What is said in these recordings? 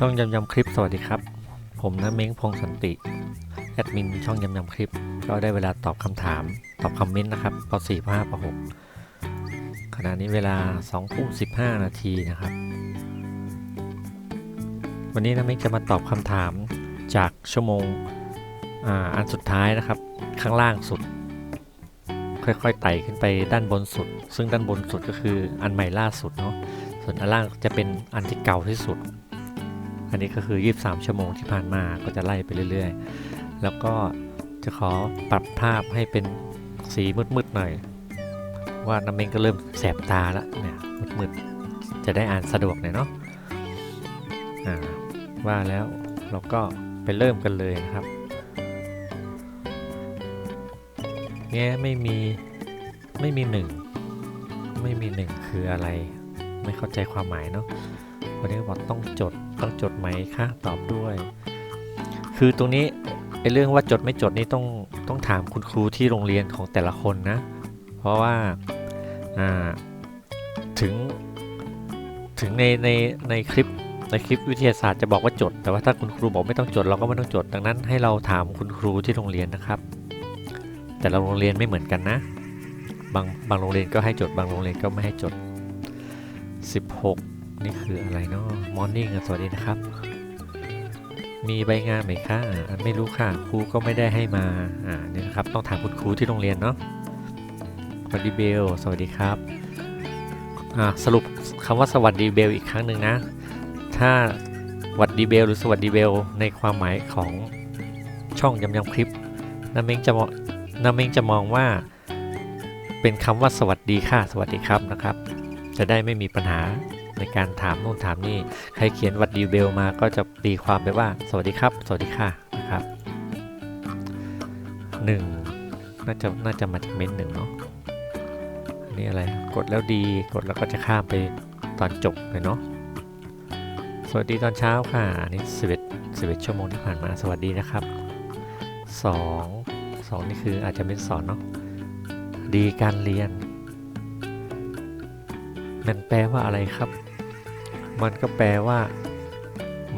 ช่องยำยำคลิปสวัสดีครับ ผมนะเม้งพงสันติ แอดมินช่องยำยำคลิป ก็ได้เวลาตอบคำถาม ตอบคอมเมนต์นะครับป .4 ป .5 ป .6 ขณะนี้เวลา2ทุ่ม15 นาทีนะครับ วันนี้นะเม้งจะมาตอบคำถามจากชั่วโมงออันสุดท้ายนะครับ ข้างล่างสุด ค่อยๆไต่ขึ้นไปด้านบนสุด ซึ่งด้านบนสุดก็คืออันใหม่ล่าสุดเนาะส่วนอันล่างจะเป็นอันที่เก่าที่สุด อันนี้ก็คือ 23 ชั่วโมงที่ผ่านมาก็จะไล่ไปเรื่อยๆ แล้วก็จะขอปรับภาพให้เป็นสีมืดๆหน่อย ว่าน้ำเมงก็เริ่มแสบตาแล้วเนี่ยมืดๆจะได้อ่านสะดวกหน่อยเนาะว่าแล้วเราก็ไปเริ่มกันเลยนะครับแง่ไม่มีไม่มีหนึ่งไม่มีหนึ่งคืออะไร ไม่เข้าใจความหมายเนาะ วันนี้บอกต้องจดต้องจดไหมคะตอบด้วย คือตรงนี้ไอ้เรื่องว่าจดไม่จดนี่ต้องต้องถามคุณครูที่โรงเรียนของแต่ละคนนะ เพราะว่าอ่าถึงถึงในในในคลิปในคลิปวิทยาศาสตร์จะบอกว่าจด แต่ว่าถ้าคุณครูบอกไม่ต้องจดเราก็ไม่ต้องจด ดังนั้นให้เราถามคุณครูที่โรงเรียนนะครับ แต่ละโรงเรียนไม่เหมือนกันนะ บางบางโรงเรียนก็ให้จด บางโรงเรียนก็ไม่ให้จด 16 นี่คืออะไรเนาะมอร์นิ่งสวัสดีนะครับ มีใบงานไหมคะไม่รู้ค่ะ ครูก็ไม่ได้ให้มา อ่า นี่นะครับ ต้องถามคุณครูที่โรงเรียนเนาะสวัสดีเบล สวัสดีครับ อ่า สรุปคำว่าสวัสดีเบลอีกครั้งหนึ่งนะ ถ้าสวัสดีเบลหรือสวัสดีเบลในความหมายของช่องยำยำคลิปน้าเม้งจะน้าเม้งจะมองว่าเป็นคำว่าสวัสดีค่ะ สวัสดีครับนะครับ จะได้ไม่มีปัญหา ในการถามนู่นถามนี่ใครเขียนวัดดีเบลมาก็จะตีความไปว่า สวัสดีครับ สวัสดีค่ะนะครับหนึ่งน่าจะน่าจะมาจากเม้นหนึ่งเนาะอันนี้อะไรกดแล้วดีกดแล้วก็จะข้ามไปตอนจบเลยเนาะสวัสดีตอนเช้าค่ะอันนี้สิบเอ็ดสิบเอ็ดชั่วโมงที่ผ่านมาสวัสดีนะครับสองสองนี่คืออาจจะเป็นสอนเนาะดีการเรียนมันแปลว่าอะไรครับ มันก็แปลว่า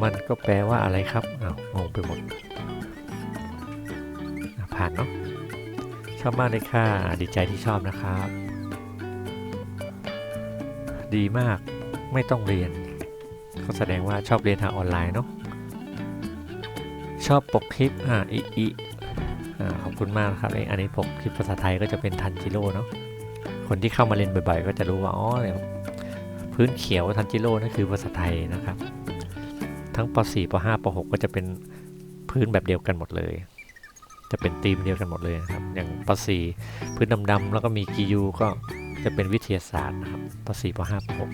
มันก็แปลว่าอะไรครับอ้าวงงไปหมดผ่านเนาะชอบมากเลยค่ะ ดีใจที่ชอบนะครับ ดีมากไม่ต้องเรียน ก็แสดงว่าชอบเรียนทางออนไลน์เนาะชอบปกคลิปอ่าอีอีอ่าขอบคุณมากนะครับไออันนี้ปกคลิปภาษาไทยก็จะเป็นทันจิโร่เนาะคนที่เข้ามาเรียนบ่อยๆ ก็จะรู้ว่าอ๋อเนี่ย พื้นเขียวทันจิโร่นั่นคือภาษาไทยนะครับ ทั้งป .4 ป .5 ป .6 ก็จะเป็นพื้นแบบเดียวกันหมดเลย จะเป็นธีมเดียวกันหมดเลยนะครับ อย่างป .4 พื้นดำๆแล้วก็มีกียูก็จะเป็นวิทยาศาสตร์นะครับป .4 ป .5 ป .6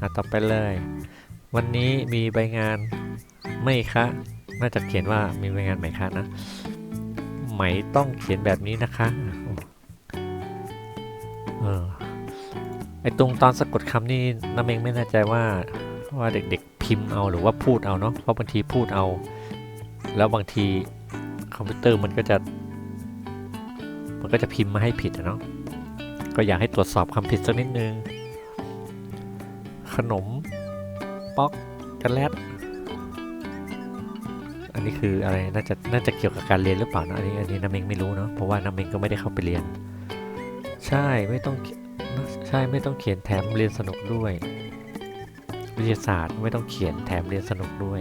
อะต่อไปเลย วันนี้มีใบงานไม่คะน่าจะเขียนว่ามีใบงานไหมคะนะไหมต้องเขียนแบบนี้นะคะเออ ไอตรงตอนสะกดคำนี่น้ำเองไม่แน่ใจว่าว่าเด็กๆพิมพ์เอาหรือว่าพูดเอาเนาะเพราะบางทีพูดเอา แล้วบางทีคอมพิวเตอร์มันก็จะ มันก็จะพิมพ์มาให้ผิดเนาะก็อยากให้ตรวจสอบคำผิดสักนิดนึง ขนม ป๊อกกันแลดอันนี้คืออะไรน่าจะน่าจะเกี่ยวกับการเรียนหรือเปล่านะอันนี้อันนี้น้ำเองไม่รู้เนาะเพราะว่าน้ำเองก็ไม่ได้เข้าไปเรียน ใช่ไม่ต้อง ใช่ไม่ต้องเขียนแถมเรียนสนุกด้วย วิทยาศาสตร์ไม่ต้องเขียนแถมเรียนสนุกด้วย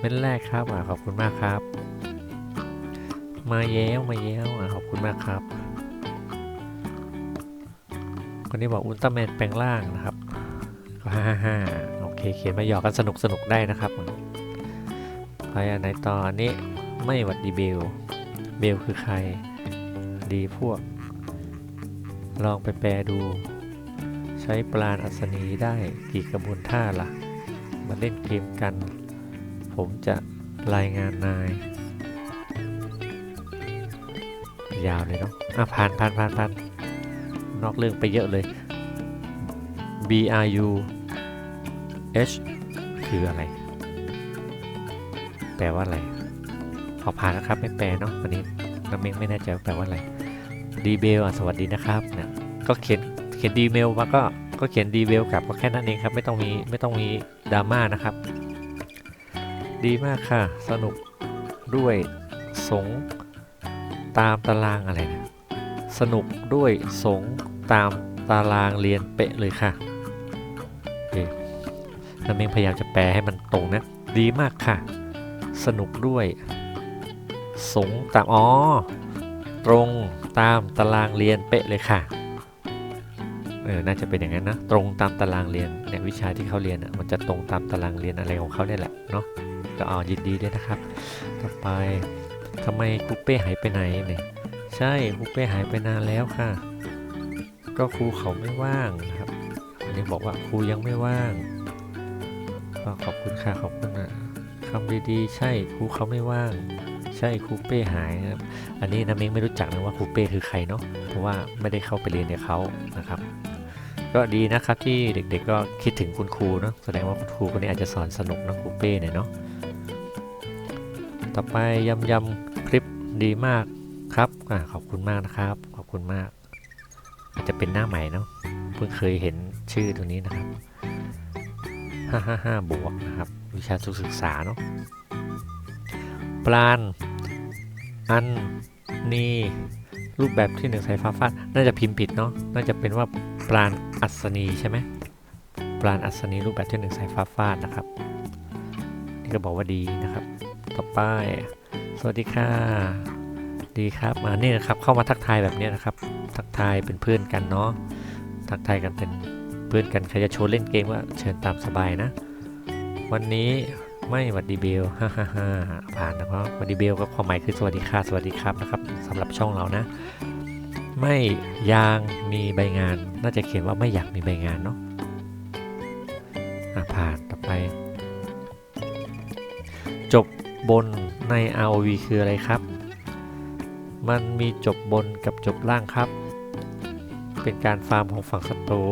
เป็นแรกครับอะขอบคุณมากครับ มาแย้วมาแย้วอะขอบคุณมากครับคนนี้บอกอุลตร้าแมนแปลงร่างนะครับก็ฮ่าฮ่าโอเคเขียนมาหยอกกันสนุกสนุกได้นะครับใครอันไหนต่ออันนี้ไม่หวัดดีเบลเบลคือใคร ดีพวก ลองไปแปลดู ใช้ปราณอัศนีได้กี่กระบวนท่าละ่ะ มาเล่นเกมกัน ผมจะรายงานนาย ยาวเลยเนาะอะผ่านผ่านผ่านผ่านนอกเรื่องไปเยอะเลย B R U H คืออะไร แปลว่าอะไรพอผ่านนะครับไม่แปลเนาะอันนี้น้ำเมงไม่แน่ใจแปลว่าอะไร ดีเบลสวัสดีนะครับเนี่ยก็เขียนเขียนดีเมลมาก็ก็เขียนดีเวลกลับก็แค่นั้นเองครับ ไม่ต้องมีไม่ต้องมีดราม่านะครับ ดีมากค่ะ สนุกด้วยสงตามตารางอะไรนะสนุกด้วยสงตามตารางเรียนเป๊ะเลยค่ะโอเคน้ำเมงพยายามจะแปลให้มันตรงนะ ดีมากค่ะ สนุกด้วย สงตามอ๋อ ตรงตามตารางเรียนเป๊ะเลยค่ะเออน่าจะเป็นอย่างนั้นนะตรงตามตารางเรียนเนี่ยวิชาที่เขาเรียนอะมันจะตรงตามตารางเรียนอะไรของเขาเนี่ยแหละเนาะก็เอายินดีด้วยนะครับ ต่อไปทำไมครูเป้หายไปไหนเนี่ยใช่ครูเป้หายไปนานแล้วค่ะ ก็ครูเขาไม่ว่างนะครับอันนี้บอกว่าครูยังไม่ว่างก็ขอบคุณค่ะขอบคุณนะคำดีๆ ใช่ครูเขาไม่ว่าง ใช่ครูเป้หายนะครับ อันนี้น้ำเม้งไม่รู้จักนะว่าครูเป้คือใครเนาะ เพราะว่าไม่ได้เข้าไปเรียนกับเขานะครับ ก็ดีนะครับที่เด็กๆก็คิดถึงคุณครูเนาะ แสดงว่าคุณครูคนนี้อาจจะสอนสนุกนะครูเป้เนี่ยเนาะ ต่อไปยำยำคลิปดีมากครับอขอบคุณมากนะครับ ขอบคุณมาก อาจจะเป็นหน้าใหม่เนาะ เพิ่งเคยเห็นชื่อตรงนี้นะครับ 555 บวกนะครับ วิชาสุขศึกษาเนาะ ปลานอันนีรูปแบบที่หนึ่งสายฟ้าฟาดน่าจะพิมพ์ผิดเนาะน่าจะเป็นว่าปลานอัศนีใช่ไหมปลานอัศนีรูปแบบที่หนึ่งสายฟ้าฟาดนะครับนี่ก็บอกว่าดีนะครับ ต่อไปสวัสดีค่ะดีครับมานี่นะครับเข้ามาทักทายแบบนี้นะครับ ทักทายเป็นเพื่อนกันเนาะทักทายกันเป็นเพื่อนกันใครจะชวนเล่นเกมก็เชิญตามสบายนะ วันนี้ ไม่หวัดดีเบลฮ่าฮ่าฮ่าผ่านนะครับหวัดดีเบลก็ความหมายคือสวัสดีค่ะสวัสดีครับนะครับสำหรับช่องเรานะ ไม่ยางมีใบงาน น่าจะเขียนว่าไม่อยากมีใบงานเนาะะผ่านต่อไป จบบนใน ROV คืออะไรครับ มันมีจบบนกับจบล่างครับ เป็นการฟาร์มของฝั่งศัตรู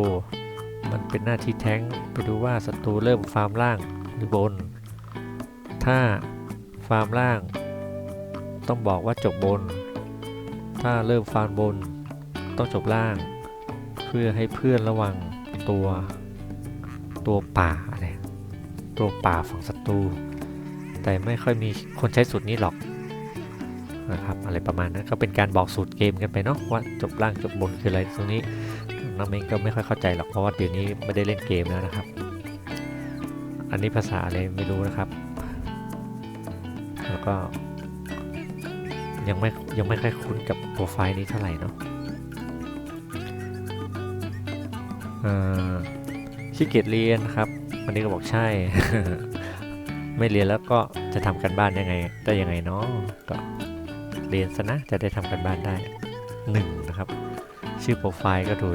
มันเป็นหน้าที่แท้งไปดูว่าศัตรูเริ่มฟาร์มล่างหรือบน ถ้าฟาร์มล่าง ต้องบอกว่าจบบน ถ้าเริ่มฟาร์มบน ต้องจบล่าง เพื่อให้เพื่อนระวังตัวตัวป่าอะไรตัวป่าฝั่งศัตรู แต่ไม่ค่อยมีคนใช้สูตรนี้หรอกนะครับอะไรประมาณนั้นก็เป็นการบอกสูตรเกมกันไปเนาะว่าจบล่างจบบนคืออะไรตรงนี้น้องเองก็ไม่ค่อยเข้าใจหรอกเพราะว่าเดี๋ยวนี้ไม่ได้เล่นเกมแล้วนะครับ อันนี้ภาษาอะไรไม่รู้นะครับ ก็ ยังไม่ยังไม่ค่อยคุ้นกับโปรไฟล์นี้เท่าไหร่เนาะขี้เกียจเรียนครับ วันนี้ก็บอกใช่ ไม่เรียนแล้วก็จะทำกันบ้านยังไงได้ยังไงเนาะก็เรียนซะนะจะได้ทำกันบ้านได้หนึ่งนะครับ ชื่อโปรไฟล์ก็ดู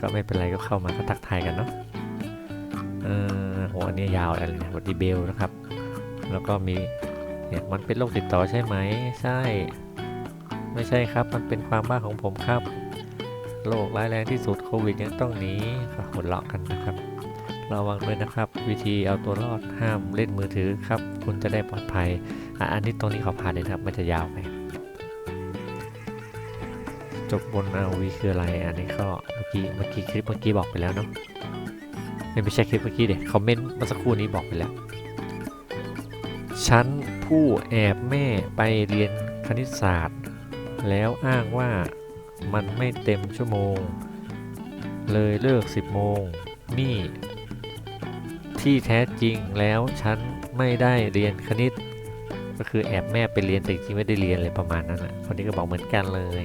ก็ไม่เป็นไรก็เข้ามาก็ทักทายกันเนาะเออโหอันนี้ยาวอะไรเนี่ยวัดดีเบลนะครับ แล้วก็มี เนี่ยมันเป็นโรคติดต่อใช่ไหม ใช่ ไม่ใช่ครับ มันเป็นความบ้าของผมครับ โรคร้ายแรงที่สุดโควิดยังต้องหนีก็หัวเราะกันนะครับ ระวังด้วยนะครับ วิธีเอาตัวรอดห้ามเล่นมือถือครับ คุณจะได้ปลอดภัยอะอันนี้ตรงนี้ขอผ่านเลยครับ มันจะยาวไป จบบน RV คืออะไร อันนี้ก็เมื่อกี้เมื่อกี้คลิปเมื่อกี้บอกไปแล้วเนาะไม่ใช่คลิปเมื่อกี้เด็กคอมเมนต์เมื่อสักครู่นี้บอกไปแล้วฉัน ผู้แอบแม่ไปเรียนคณิตศาสตร์ แล้วอ้างว่ามันไม่เต็มชั่วโมง เลยเลิก 10 โมง นี่ ที่แท้จริงแล้วฉันไม่ได้เรียนคณิต ก็คือแอบแม่ไปเรียนแต่จริงไม่ได้เรียนเลยประมาณนั้นแหละคนนี้ก็บอกเหมือนกันเลย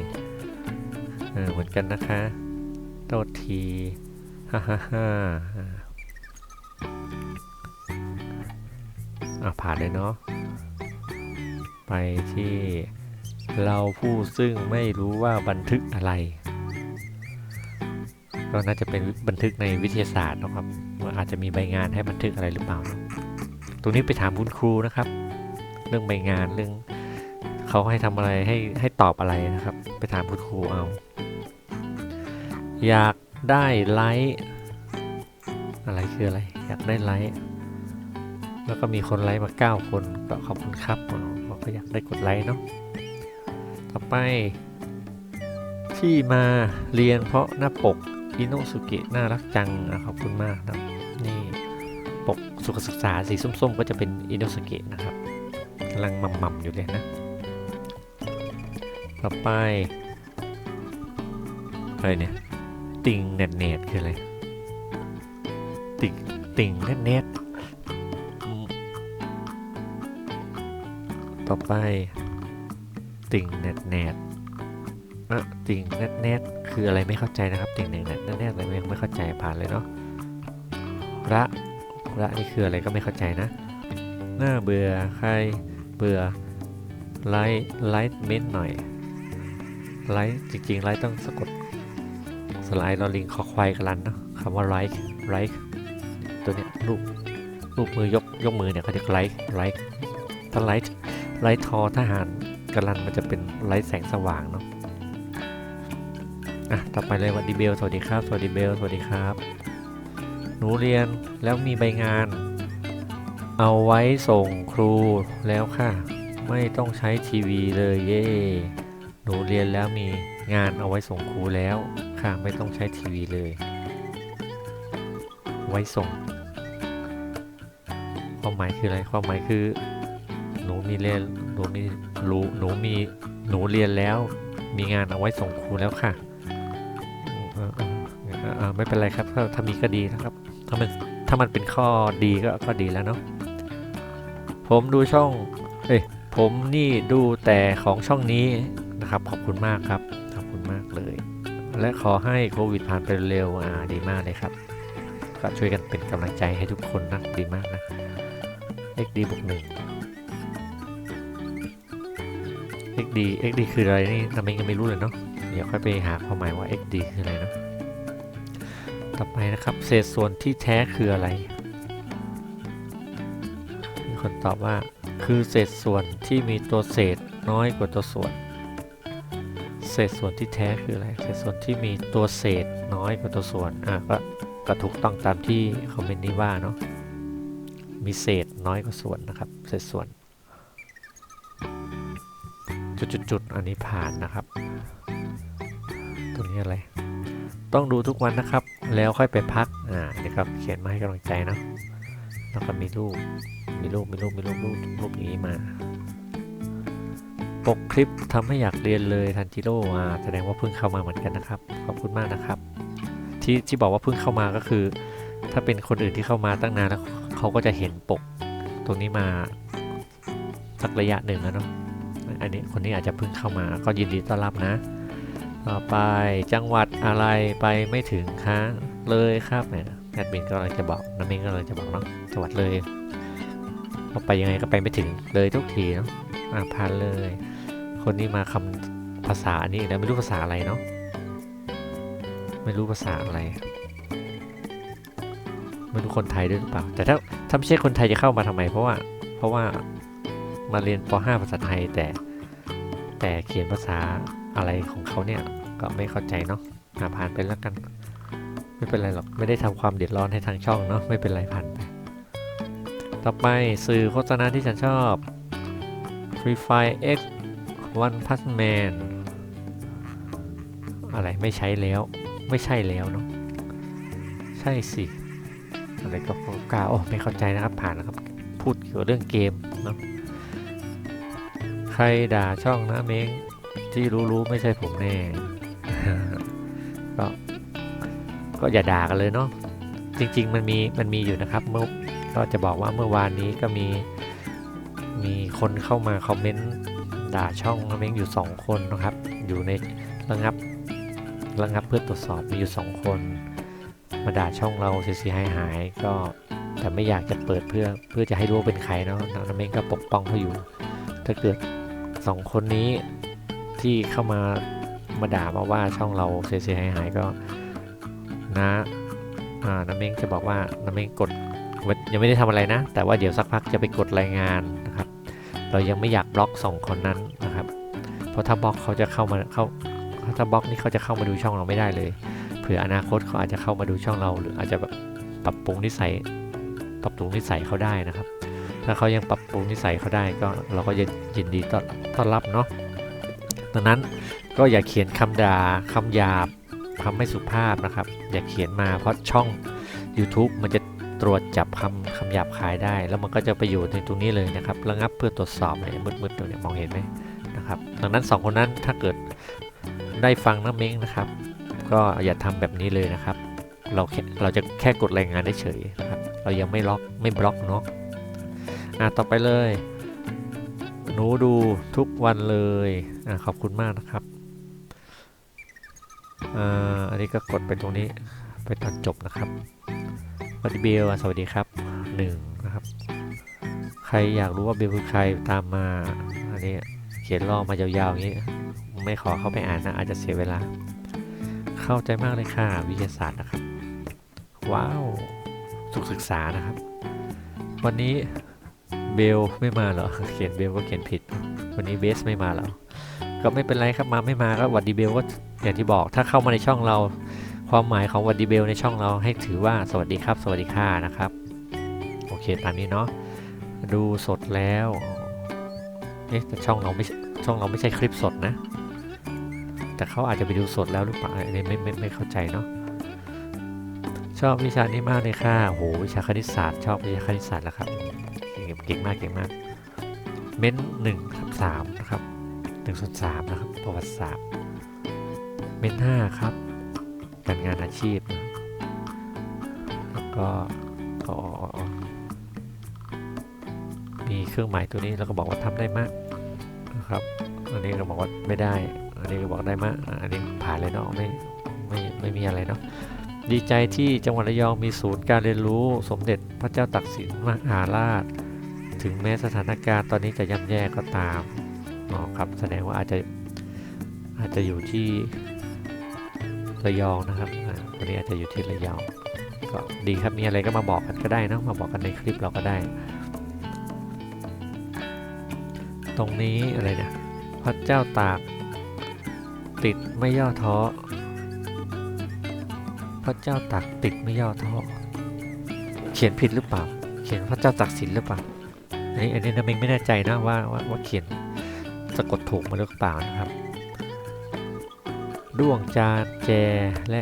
เออเหมือนกันนะคะโทษทีฮ่าฮ่าฮ่าอ่าอะผ่านเลยเนาะ ไปที่เราผู้ซึ่งไม่รู้ว่าบันทึกอะไร ก็น่าจะเป็นบันทึกในวิทยาศาสตร์นะครับว่าอาจจะมีใบงานให้บันทึกอะไรหรือเปล่า ตรงนี้ไปถามคุณครูนะครับ เรื่องใบงานเรื่องเขาให้ทำอะไรให้ให้ตอบอะไรนะครับ ไปถามคุณครูเอา อยากได้ไลค์อะไรคืออะไร อยากได้ไลค์แล้วก็มีคนไลค์มา 9 คนก็ขอบคุณครับ ก็อยากได้กดไลค์เนาะต่อไป ที่มาเรียนเพราะหน้าปกอิโนสุเกะน่ารักจังอะขอบคุณมากนะนี่ปกสุขศึกษาสีส้มๆ ก็จะเป็นอิโนสุเกะนะครับกำลังหม่ำๆอยู่เลยนะ ต่อไปอะไรเนี่ยติ่งเน็ตเน็ตคืออะไรติ่งติงเน็ตเน็ต ต่อไป ติ่งเน็ตเน็ตเอะติ่งเน็ตเน็ตคืออะไรไม่เข้าใจนะครับติ่งเน็ตเน็ตเน็ตอะไรยังไม่เข้าใจผ่านเลยเนาะระระนี่คืออะไรก็ไม่เข้าใจนะ หน่าเบื่อใครเบื่อไลท์ไลท์เมนหน่อยไลท์จริงๆไลท์ต้องสะกดสไลด์ลอลิงคอควายกันลันเนาะคำว่าไลท์ไลท์ตัวเนี้ยรูปรูปมือยกยกมือเนี่ยเขาจะไลท์ไลท์ถ้าไลท์ ไลท์ทอทหารกันลันมันจะเป็นไลท์แสงสว่างเนาะอะต่อไปเลยสวัสดีเบลสวัสดีครับสวัสดีเบลสวัสดีครับ หนูเรียนแล้วมีใบงาน เอาไว้ส่งครูแล้วค่ะ ไม่ต้องใช้ทีวีเลยเย่หนูเรียนแล้วมีงานเอาไว้ส่งครูแล้วค่ะไม่ต้องใช้ทีวีเลย ไว้ส่ง ความหมายคืออะไรความหมายคือ นูมีเรียนหนูมีรู้หนูมีหนูเรียนแล้ว มีงานเอาไว้ส่งครูแล้วค่ะออเออเออเออไม่เป็นไรครับถ้าถ้ามีก็ดีนะครับ ถ้ามันถ้ามันเป็นข้อดีก็ก็ดีแล้วเนาะผมดูช่องเอ้ยผมนี่ดูแต่ของช่องนี้นะครับขอบคุณมากครับขอบคุณมากเลย และขอให้โควิดผ่านไปเร็วอ่าดีมากเลยครับ ก็ช่วยกันเป็นกำลังใจให้ทุกคนนะดีมากนะ xd บวกหนึ่ง xd xd คืออะไรนี่ทำไมยังไม่รู้เลยเนาะเดี๋ยวค่อยไปหาความหมายว่า xd คืออะไรเนาะต่อไปนะครับ เศษส่วนที่แท้คืออะไรมีคนตอบว่าคือเศษส่วนที่มีตัวเศษน้อยกว่าตัวส่วน เศษส่วนที่แท้คืออะไร เศษส่วนที่มีตัวเศษน้อยกว่าตัวส่วนอะก็ก็ถูกต้องตามที่คอมเมนต์นี้ว่าเนาะมีเศษน้อยกว่าส่วนนะครับ เศษส่วน จุดๆอันนี้ผ่านนะครับ ตัวนี้อะไร ต้องดูทุกวันนะครับ แล้วค่อยไปพัก อ่าเดี๋ยวครับ เขียนมาให้กำลังใจเนาะแล้วก็มีรูป มีรูป มีรูป มีรูป รูปรูปอย่างนี้มา ปกคลิปทำให้อยากเรียนเลยทันจิโร่อ่าแสดงว่าเพิ่งเข้ามาเหมือนกันนะครับ ขอบคุณมากนะครับ ที่ที่บอกว่าเพิ่งเข้ามาก็คือ ถ้าเป็นคนอื่นที่เข้ามาตั้งนานแล้วเขาก็จะเห็นปก ตรงนี้มาสักระยะหนึ่งแล้วเนาะ อันนี้คนนี้อาจจะเพิ่งเข้ามาก็ยินดีต้อนรับนะ ต่อไปจังหวัดอะไรไปไม่ถึงคะเลยครับเนี่ยแอดมินก็เลยจะบอกน้ำมินก็เลยจะบอกเนาะจังหวัดเลยพอไปยังไงก็ไปไม่ถึงเลยทุกทีเนาะอะผ่านเลย คนนี้มาคำภาษาอันนี้แล้วไม่รู้ภาษาอะไรเนาะไม่รู้ภาษาอะไรไม่รู้คนไทยด้วยหรือเปล่า แต่ถ้าถ้าไม่ใช่คนไทยจะเข้ามาทำไม เพราะว่าเพราะว่ามาเรียนป .5 ภาษาไทยแต่ แต่เขียนภาษาอะไรของเขาเนี่ยก็ไม่เข้าใจเนาะผ่านไปแล้วกัน ไม่เป็นไรหรอกไม่ได้ทำความเดือดร้อนให้ทางช่องเนาะไม่เป็นไรผ่านไป ต่อไปสื่อโฆษณาที่ฉันชอบ Free Fire X One Punch Man อะไรไม่ใช้แล้วไม่ใช่แล้วเนาะใช่สิอะไรก็กล่าวโอ้ไม่เข้าใจนะครับผ่านนะครับ พูดเกี่ยวกับเรื่องเกมเนาะ รด่าช่องนะเม้งที่รู้ๆไม่ใช่ผมแน่ ก็ก็อย่าด่ากันเลยเนาะจริง ๆ มันมีมันมีอยู่นะครับ เมื่อก็จะบอกว่าเมื่อวานนี้ก็มีมีคนเข้ามาคอมเมนต์ด่าช่องนะเม้งอยู่ 2 คนนะครับ อยู่ในระงับระงับเพื่อตรวจสอบมีอยู่ 2 คน มาด่าช่องเราเสียหายหายก็แต่ไม่อยากจะเปิดเพื่อเพื่อจะให้รู้เป็นใครเนาะน้ำเม้งก็ปกป้องเขาอยู่ ถ้าเกิด สองคนนี้ที่เข้ามามาด่ามาว่าช่องเราเสียหายหายก็นะอ่าน้ำเม้งจะบอกว่าน้ำเม้งกดยังไม่ได้ทำอะไรนะ แต่ว่าเดี๋ยวสักพักจะไปกดรายงานนะครับ เรายังไม่อยากบล็อกสองคนนั้นนะครับ เพราะถ้าบล็อกเขาจะเข้ามาเข้าถ้าบล็อกนี่เขาจะเข้ามาดูช่องเราไม่ได้เลย เผื่ออนาคตเขาอาจจะเข้ามาดูช่องเรา หรืออาจจะแบบปรับปรุงนิสัยปรับปรุงนิสัยเขาได้นะครับ ถ้าเขายังปรับปรุงนิสัยเขาได้ก็เราก็จะยินดีต้อนรับเนาะดังนั้นก็อย่าเขียนคำด่าคำหยาบคำไม่สุภาพนะครับ อย่าเขียนมาเพราะช่อง YouTube มันจะตรวจจับคำคำหยาบคายได้ แล้วมันก็จะไปอยู่ในตรงนี้เลยนะครับระงับเพื่อตรวจสอบเนี่ยมืดๆตรงเนี้ยมองเห็นไหมนะครับ ดังนั้นสองคนนั้นถ้าเกิดได้ฟังน้ำเม้งนะครับ ก็อย่าทำแบบนี้เลยนะครับ เราเราจะแค่กดรายงานได้เฉยนะครับ เรายังไม่ล็อกไม่บล็อกเนาะ อะต่อไปเลย หนูดูทุกวันเลยอะขอบคุณมากนะครับอ่าอันนี้ก็กดไปตรงนี้ไปตอนจบนะครับสวัสดีเบลสวัสดีครับหนึ่งนะครับ ใครอยากรู้ว่าเบลคือใครตามมาอันนี้เขียนล่อมายาวๆอย่างนี้ ไม่ขอเข้าไปอ่านนะอาจจะเสียเวลา เข้าใจมากเลยค่ะวิทยาศาสตร์นะครับ ว้าว สุขศึกษานะครับ วันนี้ เบลไม่มาเหรอ เขียนเบลก็เขียนผิด วันนี้เบสไม่มาเหรอ ก็ไม่เป็นไรครับมาไม่มาก็หวัดดีเบลก็อย่างที่บอก ถ้าเข้ามาในช่องเรา ความหมายของหวัดดีเบลในช่องเราให้ถือว่าสวัสดีครับ สวัสดีค่ะนะครับ โอเคตามนี้เนาะ ดูสดแล้วเอ๊ะแต่ช่องเราไม่ช่ช่องเราไม่ใช่คลิปสดนะ แต่เขาอาจจะไปดูสดแล้วหรือเปล่าอันนี้ไม่ไม่ไม่เข้าใจเนาะชอบวิชานี้มากเลยค่ะโหวิชาคณิตศาสตร์ ชอบวิชาคณิตศาสตร์แล้วครับ เก่งมากเก่งมาก เม้นหนึ่งทับสามนะครับหนึ่งส่วนสามนะครับประวัติศาสตร์เม้นห้าครับ การงานอาชีพนะแล้วก็ก็มีเครื่องหมายตัวนี้แล้วก็บอกว่าทำได้มากนะครับ อันนี้ก็บอกว่าไม่ได้ อันนี้ก็บอกได้มาก อันนี้ผ่านเลยเนาะไม่ไม่ไม่มีอะไรเนาะดีใจที่จังหวัดระยองมีศูนย์การเรียนรู้สมเด็จพระเจ้าตากสินมหาราช ถึงแม้สถานการณ์ตอนนี้จะย่ำแย่ก็ตามอ๋อครับแสดงว่าอาจจะอาจจะอยู่ที่ระยองนะครับวันนี้อาจจะอยู่ที่ระยองก็ดีครับมีอะไรก็มาบอกกันก็ได้นะมาบอกกันในคลิปเราก็ได้ ตรงนี้อะไรเนี่ยพระเจ้าตากติดไม่ย่อท้อพระเจ้าตากติดไม่ย่อท้อเขียนผิดหรือเปล่า เขียนพระเจ้าตากสินหรือเปล่า อันนี้อันนี้นะเมงไม่แน่ใจนะว่าว่าว่าเขียนสะกดถูกมาหรือเปล่านะครับด้วงจานแจและ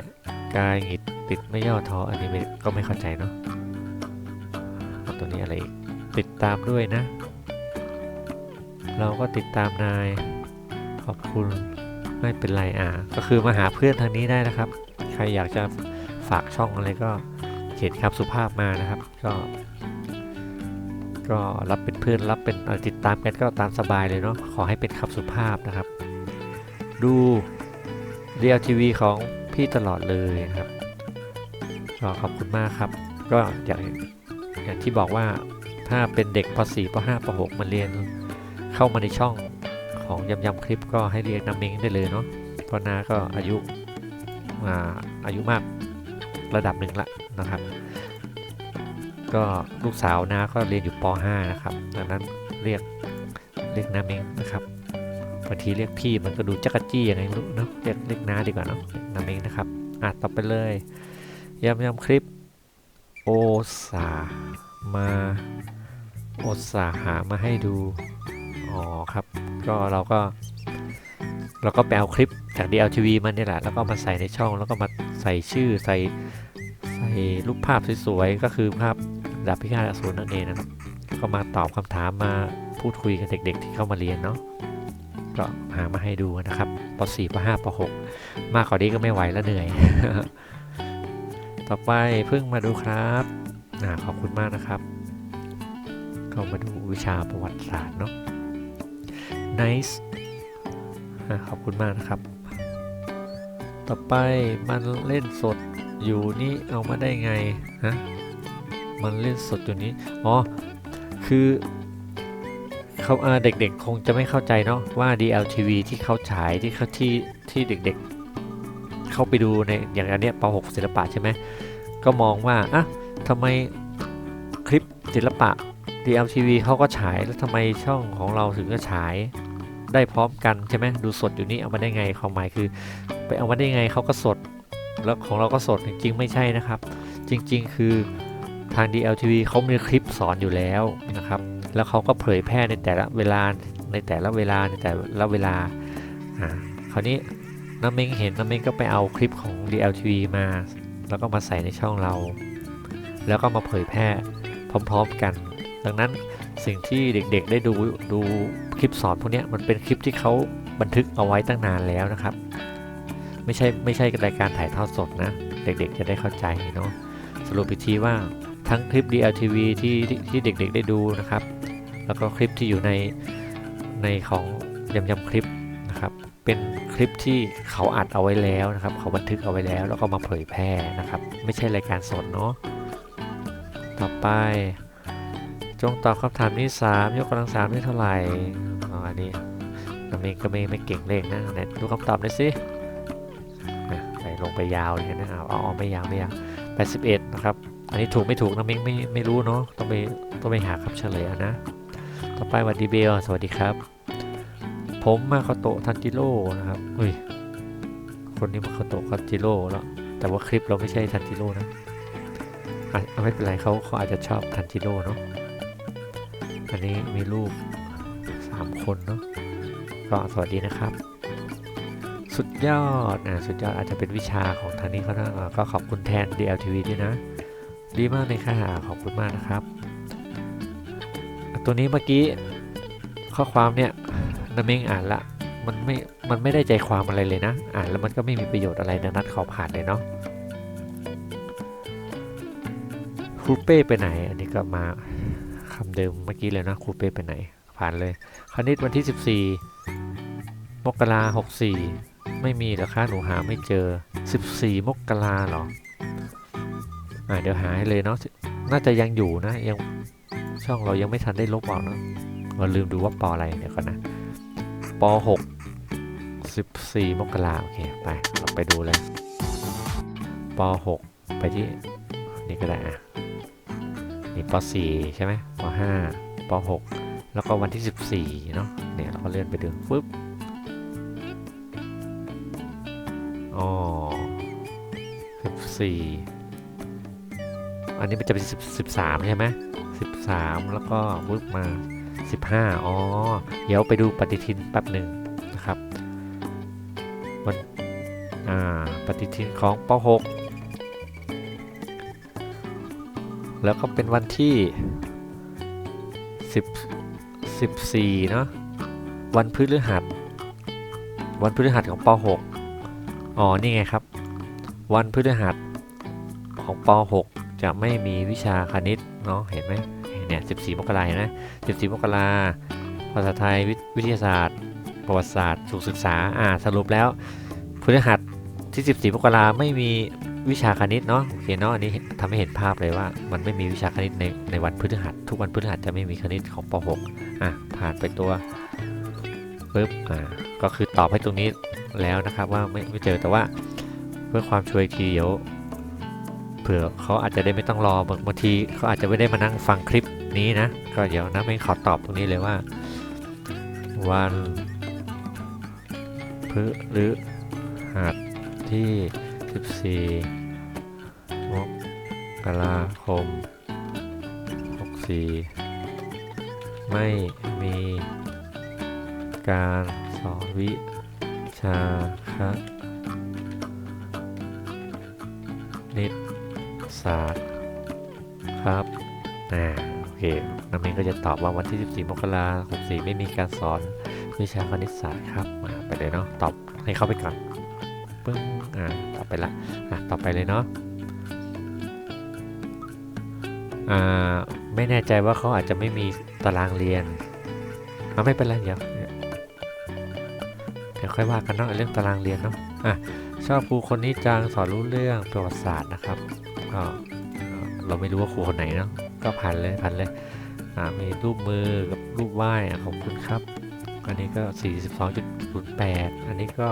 กายหงิดติดไม่ย่อท้ออันนี้ก็ไม่เข้าใจเนาะตัวนี้อะไรอีกติดตามด้วยนะ เราก็ติดตามนายขอบคุณไม่เป็นไรอ่าก็คือมาหาเพื่อนทางนี้ได้นะครับ ใครอยากจะฝากช่องอะไรก็เขียนคำสุภาพมานะครับ ก็ ก็รับเป็นเพื่อนรับเป็นติดตามกันก็ตามสบายเลยเนาะขอให้เป็นคำสุภาพนะครับ ดูเรียลทีวีของพี่ตลอดเลยนะครับก็ขอบคุณมากครับ ก็อย่างอย่างที่บอกว่าถ้าเป็นเด็กป .4 ป .5 ป .6 มาเรียนเข้ามาในช่องของยำยำคลิปก็ให้เรียกน้ำเม้งได้เลยเนาะเพราะน้าก็อายุอาอายุมากระดับหนึ่งละนะครับ ก็ลูกสาวน้าก็เรียนอยู่ป .5 นะครับ ดังนั้นเรียกเรียกน้าเม้งนะครับบางทีเรียกพี่มันก็ดูจักจี้ยังไงไม่รู้เนาะเรียกเรียกน้าดีกว่าเนาะน้าเม้งนะครับอะต่อไปเลยยำยำคลิปโอสามาโอสาหามาให้ดูอ๋อครับ ก็เราก็ เราก็ไปเอาคลิปจาก DLTV มันนี่แหละ แล้วก็มาใส่ในช่องแล้วก็มาใส่ชื่อใส่ใส่รูปภาพสวยๆ ก็คือภาพ ดาบพิฆาตอสูรนั่นเองนะครับก็มาตอบคำถามมาพูดคุยกับเด็ก ๆ ที่เข้ามาเรียนเนาะก็หามาให้ดูนะครับป .4 ป .5 ป .6 มากกว่านี้ก็ไม่ไหวแล้วเหนื่อย ต่อไปเพิ่งมาดูครับอาขอบคุณมากนะครับก็มาดูวิชาประวัติศาสตร์เนาะ nice อะขอบคุณมากนะครับ ต่อไปมันเล่นสดอยู่นี่เอามาได้ไงฮะ มันเล่นสดอยู่นี้ อ๋อ คือเขาเด็กๆ คงจะไม่เข้าใจเนาะว่า DLTV ที่เขาฉายที่เขาที่ที่เด็กๆ เข้าไปดูในอย่างอันเนี้ยป .6 ศิลปะใช่ไหม ก็มองว่าอะทำไมคลิปศิลปะ DLTV เขาก็ฉายแล้วทำไมช่องของเราถึงจะฉายได้พร้อมกันใช่ไหมดูสดอยู่นี่เอามาได้ไงความหมายคือ ไปเอามาได้ไงเขาก็สด แล้วของเราก็สดจริงๆไม่ใช่นะครับ จริง ๆ คือ ทาง DLTV เขามีคลิปสอนอยู่แล้วนะครับ แล้วเขาก็เผยแพร่ในแต่ละเวลาในแต่ละเวลาในแต่ละเวลาอ่าคราวนี้น้ำเม้งเห็นน้ำเม้งก็ไปเอาคลิปของ DLTV มา แล้วก็มาใส่ในช่องเรา แล้วก็มาเผยแพร่พร้อมๆกัน ดังนั้นสิ่งที่เด็กๆได้ดูดูคลิปสอนพวกนี้มันเป็นคลิปที่เขาบันทึกเอาไว้ตั้งนานแล้วนะครับ ไม่ใช่ไม่ใช่รายการถ่ายทอดสดนะ เด็กๆจะได้เข้าใจเนาะสรุปอีกทีว่า ทั้งคลิป DLTV ที่ที่ที่เด็กๆได้ดูนะครับ แล้วก็คลิปที่อยู่ในในของยำยำคลิปนะครับ เป็นคลิปที่เขาอัดเอาไว้แล้วนะครับ เขาบันทึกเอาไว้แล้ว แล้วก็มาเผยแพร่นะครับ ไม่ใช่รายการสดเนาะ ต่อไปจงตอบคำถามที่3ยกกำลังสามได้เท่าไหร่อ๋ออันนี้น้ำเองก็ไม่ไม่เก่งเลขนะไหนดูคำตอบหน่อยสิอะไปลงไปยาวเลยนะอาเอาเอาไม่ยาวไม่ยาว81 นะครับ อันนี้ถูกไม่ถูกน้ำเองไม่ไม่รู้เนาะต้องไปต้องไปหาคำเฉลยนะ ต่อไปวัดดีเบลสวัสดีครับ ผมมาคาโตะทันจิโร่นะครับอุ้ยคนนี้มาคาโตะทันจิโร่แล้วแต่ว่าคลิปเราไม่ใช่ทันจิโร่นะอะเอาไม่เป็นไรเขาเขาอาจจะชอบทันจิโร่เนาะอันนี้มีลูกสามคนเนาะก็สวัสดีนะครับ สุดยอดอะสุดยอดอาจจะเป็นวิชาของทางนี้เขานะก็ขอบคุณแทน DLTV ด้วยนะ ดีมากเลยค่ะขอบคุณมากนะครับ ตัวนี้เมื่อกี้ข้อความเนี่ยนเมงอ่านละมันไม่ มันไม่ได้ใจความอะไรเลยนะ อ่านแล้วมันก็ไม่มีประโยชน์อะไรดังนั้นขอผ่านเลยเนาะครูเป้ไปไหน อันนี้ก็มาคำเดิมเมื่อกี้เลยนะครูเป้ไปไหน ผ่านเลยคณิตวันที่ 14 มกราหกสี่ไม่มีเหรอคะหนูหาไม่เจอ 14 มกราเหรอ อ่าเดี๋ยวหาให้เลยเนาะน่าจะยังอยู่นะยังช่องเรายังไม่ทันได้ลบออกเนาะเราลืมดูว่าปออะไรเดี๋ยวก่อนนะปหกสิบสี่มกราโอเคไปเราไปดูเลยปหกไปที่นี่ก็ได้อะนี่ปสี่ใช่ไหมปห้าปหกแล้วก็วันที่สิบสี่เนาะเนี่ยเราก็เลื่อนไปดูฟึบอ๋อสิบสี่ อันนี้มันจะเป็นสิบสิบสามใช่ไหม13แล้วก็วึบมา15อ๋อ เดี๋ยวไปดูปฏิทินแป๊บหนึ่งนะครับวันอ่าปฏิทินของป .6 แล้วก็เป็นวันที่10 14เนาะวันพฤหัส วันพฤหัสของป .6 อ๋อ นี่ไงครับ วันพฤหัสของป .6 จะไม่มีวิชาคณิตเนาะเห็นไหมเนี่ย14 มกราเห็นไหม14 มกราภาษาไทยวิทยาศาสตร์ ประวัติศาสตร์สุขศึกษาอ่าสรุปแล้วพฤหัสที่ 14 มกราไม่มีวิชาคณิตเนาะโอเคเนาะอันนี้ทำให้เห็นภาพเลยว่า มันไม่มีวิชาคณิตในในวันพฤหัส ทุกวันพฤหัสจะไม่มีคณิตของป .6 อะผ่านไปตัวปึ๊บอ่าก็คือตอบให้ตรงนี้แล้วนะครับว่าไม่ไม่เจอแต่ว่าเพื่อความช่วยทีเดี๋ยว เผื่อเขาอาจจะได้ไม่ต้องรอบางบางทีเขาอาจจะไม่ได้มานั่งฟังคลิปนี้นะ ก็เดี๋ยวนะไม่ขอตอบตรงนี้เลยว่า วันพฤหรือหัสที่ 14มกราคม 64 ไม่มีการสอนวิชาค ศาสตร์ครับอ่าโอเคน้ำมินก็จะตอบว่าวันที่ 14 มกราคม64 ไม่มีการสอนวิชาคณิตศาสตร์ครับมาไปเลยเนาะตอบให้เข้าไปก่อนปึ้งอ่าต่อไปละอะต่อไปเลยเนาะอ่าไม่แน่ใจว่าเขาอาจจะไม่มีตารางเรียนอะไม่เป็นไรเดี๋ยวเดี๋ยวค่อยว่ากันเนาะเรื่องตารางเรียนเนาะอะชอบครูคนนี้จังสอนรู้เรื่องประวัติศาสตร์นะครับ ก็เราไม่รู้ว่าครูคนไหนเนาะก็ผ่านเลยผ่านเลยมีรูปมือกับรูปไหว้อะขอบคุณครับ อันนี้ก็ 42.08 อันนี้ก็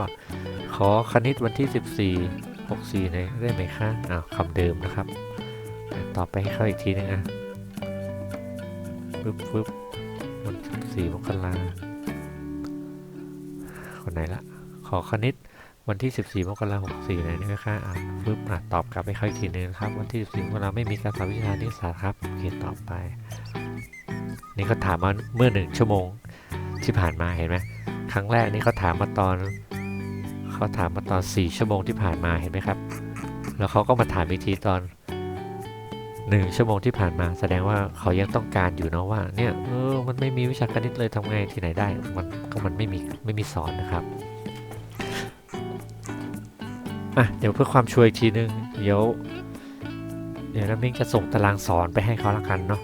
ขอคณิตวันที่ 14 64เลยได้ไหมคะอ้าวคำเดิมนะครับ ต่อไปให้เข้าอีกทีนึงอะปึ๊บปึ๊บวันที่14มกราคนไหนละขอคณิต วันที่ 14 มกราคม 64เลยนะคะอะปึ๊บอะตอบกลับไปเขาอีกทีนึงนะครับ วันที่ 14 มกราไม่มีการสอนวิชานิสสารครับโอเคต่อไป นี่เขาถามมาเมื่อหนึ่งชั่วโมงที่ผ่านมาเห็นไหมครั้งแรกนี่เขาถามมาตอนเขาถามมาตอน 4 ชั่วโมงที่ผ่านมาเห็นไหมครับ แล้วเขาก็มาถามอีกทีตอน1ชั่วโมงที่ผ่านมาแสดงว่าเขายังต้องการอยู่เนาะว่าเนี่ยเออมันไม่มีวิชาคณิตเลยทำไงที่ไหนได้ มันก็มันไม่มีไม่มีสอนนะครับ อะเดี๋ยวเพื่อความช่วยอีกทีนึง เดี๋ยว เดี๋ยวน้ำมิ้งจะส่งตารางสอนไปให้เขาละกันเนาะ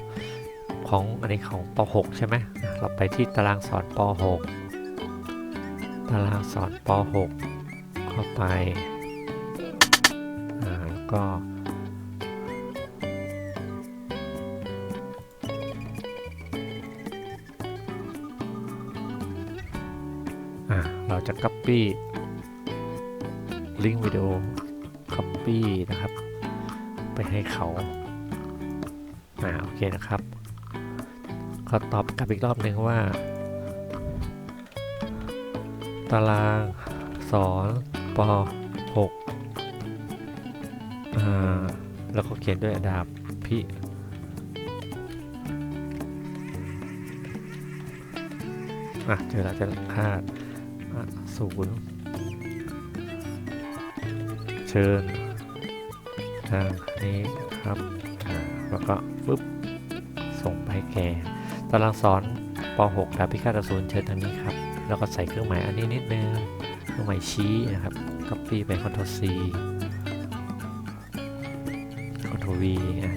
ของอันนี้ของป .6 ใช่ไหมเราไปที่ตารางสอนป .6 ตารางสอนป .6 เข้าไปอ่าแล้วก็อะเราจะ copy ลิงก์วิดีโอ copy นะครับ ไปให้เขาอ่าโอเคนะครับเขาตอบกลับอีกรอบหนึ่งว่า ตารางสอนป .6 อ่าแล้วก็เขียนด้วยดาบพิอะเจอแล้วเจอแล้วค่าอะศูนย์ เชิญทางนี้ครับแล้วก็ปึ๊บส่งไปแกตารางสอนป .6 ดาบพิฆาตอสูรเชิญทางนี้ครับ แล้วก็ใส่เครื่องหมายอันนี้นิดนึงเครื่องหมายชี้นะครับ copy ไป Ctrl C Ctrl V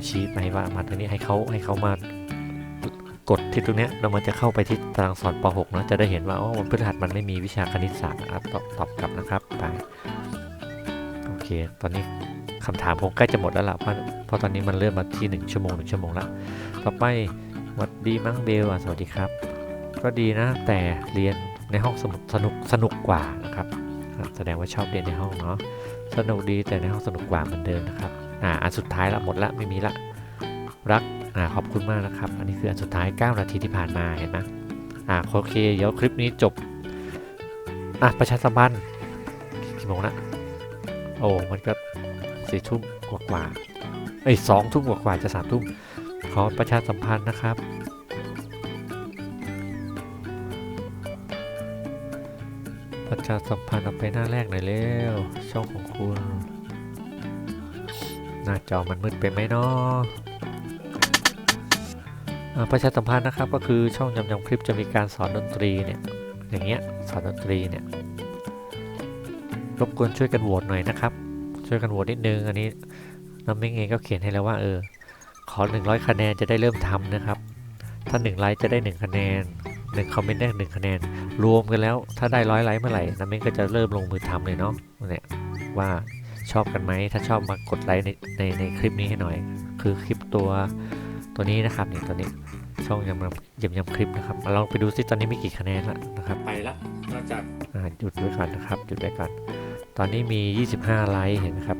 ชี้ไปว่ามาตรงนี้ให้เขาให้เขามากดที่ตรงเนี้ยแล้วมันจะเข้าไปที่ตารางสอนป .6 นะจะได้เห็นว่าอ๋อวันพฤหัสมันไม่มีวิชาคณิตศาสตร์ตอบตอบกลับนะครับ เค ตอนนี้คำถามผมใกล้จะหมดแล้วล่ะเพราะเพราะตอนนี้มันเลื่อนมาที่ 1 ชั่วโมง1ชั่วโมงแล้วต่อไปวัดดีมั้งเบลสวัสดีครับ ก็ดีนะแต่เรียนในห้องสมุดสนุกสนุกกว่านะครับ แสดงว่าชอบเรียนในห้องเนาะสนุกดีแต่ในห้องสนุกกว่าเหมือนเดิมนะครับอ่าอันสุดท้ายละหมดละไม่มีละรักอ่าขอบคุณมากนะครับ อันนี้คืออันสุดท้าย 9 นาทีที่ผ่านมาเห็นไหมอ่าโอเคเดี๋ยวคลิปนี้จบอะประชาสัมพันธ์กี่โมงละ โอ้ มันก็สี่ทุ่มกว่าๆเอ้ยสองทุ่มกว่าๆจะสามทุ่มขอประชาสัมพันธ์นะครับ ประชาสัมพันธ์เอาไปหน้าแรกหน่อยเร็วช่องของคุณ หน้าจอมันมืดไปไหมเนาะประชาสัมพันธ์นะครับก็คือช่องยำยำคลิปจะมีการสอนดนตรีเนี่ยอย่างเงี้ยสอนดนตรีเนี่ย รบกวนช่วยกันโหวตหน่อยนะครับ ช่วยกันโหวตนิดนึงอันนี้น้ำมิ้งเองก็เขียนให้แล้วว่าเออขอ 100 คะแนนจะได้เริ่มทำนะครับ ถ้า 1 ไลค์จะได้ 1 คะแนน 1 คอมเมนต์ได้ 1 คะแนน รวมกันแล้วถ้าได้ร้อยไลค์เมื่อไหร่น้ำมิ้งก็จะเริ่มลงมือทำเลยเนาะเนี่ยว่าชอบกันไหมถ้าชอบมากดไลค์ในในในคลิปนี้ให้หน่อย คือคลิปตัวตัวนี้นะครับเนี่ยตัวนี้ช่องยำยำยำยำคลิปนะครับมาลองไปดูซิตอนนี้มีกี่คะแนนละนะครับ ไปละนอกจากอ่าหยุดไว้ก่อนนะครับหยุดไว้ก่อน ตอนนี้มี 25 ไลค์เห็นครับ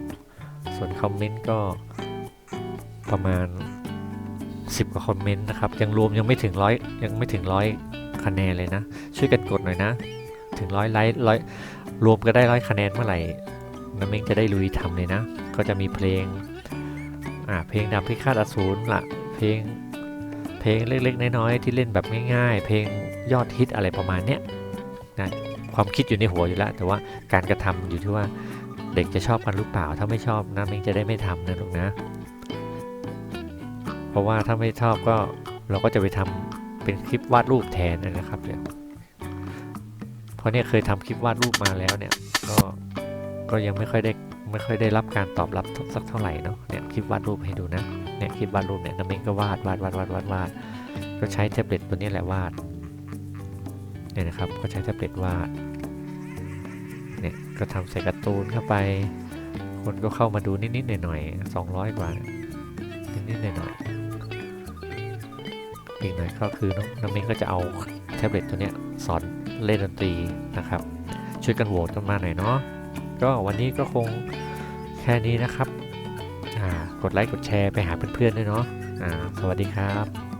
ส่วนคอมเมนต์ก็ประมาณ 10 กว่าคอมเมนต์นะครับ ยังรวมยังไม่ถึงร้อยยังไม่ถึงร้อยคะแนนเลยนะ ช่วยกันกดหน่อยนะ ถึงร้อยไลค์ร้อยรวมก็ได้ร้อยคะแนนเมื่อไหร่น้ำเม้งจะได้ลุยทำเลยนะ ก็จะมีเพลงอ่าเพลงดำพิฆาตอสูรละเพลงเพลงเล็กๆน้อยๆที่เล่นแบบง่ายๆ เพลงยอดฮิตอะไรประมาณเนี้ยนะ ความคิดอยู่ในหัวอยู่แล้ว แต่ว่าการกระทำอยู่ที่ว่าเด็กจะชอบกันหรือเปล่า ถ้าไม่ชอบนะเม้งจะได้ไม่ทำนะลูกนะ เพราะว่าถ้าไม่ชอบก็เราก็จะไปทำเป็นคลิปวาดรูปแทนนะครับเดี๋ยวเพราะเนี่ยเคยทำคลิปวาดรูปมาแล้วเนี่ยก็ก็ยังไม่ค่อยได้ไม่ค่อยได้รับการตอบรับสักเท่าไหร่เนาะเนี่ยคลิปวาดรูปให้ดูนะเนี่ยคลิปวาดรูปเนี่ยน้ำเองก็วาดวาดวาดวาดวาดวาดก็ใช้แท็บเล็ตตัวนี้แหละวาดเนี่ยนะครับก็ใช้แท็บเล็ตวาด ก็ทำใส่การ์ตูนเข้าไป คนก็เข้ามาดูนิด ๆ หน่อย ๆ 200 กว่า นิด ๆ หน่อย ๆ อีกหน่อยก็คือน้องน้ำเมงก็จะเอาแท็บเล็ตตัวเนี้ยสอนเล่นดนตรีนะครับ ช่วยกันโหวตกันมาหน่อยเนาะก็วันนี้ก็คงแค่นี้นะครับอ่ากดไลค์ กดแชร์ไปหาเพื่อน ๆ ด้วยเนาะอ่าสวัสดีครับ